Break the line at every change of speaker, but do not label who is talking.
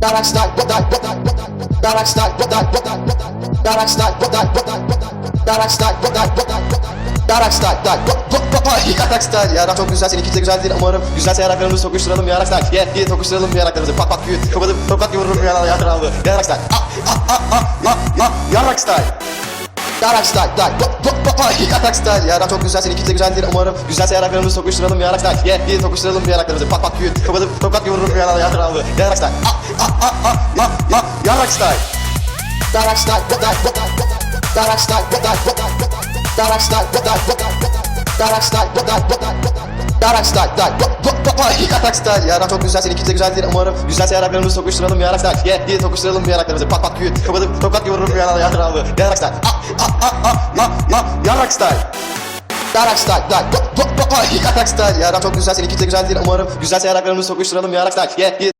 Darak style, what that, what that, what that. Darak style, what that, what that, what that. Darak style, what that, what that, what that. Darak style, what that, what that, what that. Darak style, that, what, what, what, what. Darak style, yarak çok güzel, seninki de güzel değil umarım. Güzelse yaraklarımızı tokuşturalım, yarak style. Yeah, yeah, tokuşturalım yaraklarımızı. Pat pat büyüt, tokadı, tokat vururum yarak yakralı. Yarak style, ah, ah, ah, ah, ah, ah, yarak style. Yarak style, what. Yarak style, yarak çok güzel, seninki de güzel değil umarım. Güzelse yaraklarımızı tokuşturalım, yarak style. Yeah, yeah, tokuşturalım yaraklarımızı. Pat pat büyüt, tokadı, tokat vururum yarak yakralı. Yarak style, ah, ah, ah, ah, ah, ah, yarak style. Darak style. Darak style. Darak style, what that. Darak style, what that, what that, what that. Darak style, what, what. Yarak çok güzel, seninki de güzel değil umarım. Güzelse yaraklarımızı tokuşturalım, yarak style. Yeah, yeah, tokuşturalım yaraklarımızı. Pat pat büyüt, tokadı, tokat vururum yarak yakralı. Yarak style, ah, ah, ah, ah, ah, ah, yarak style. Darak style, that, what, what, what, what. Yarak çok güzel, seninki de güzel değil umarım. Güzelse yaraklarımızı tokuşturalım, yarak style. Yeah, yeah.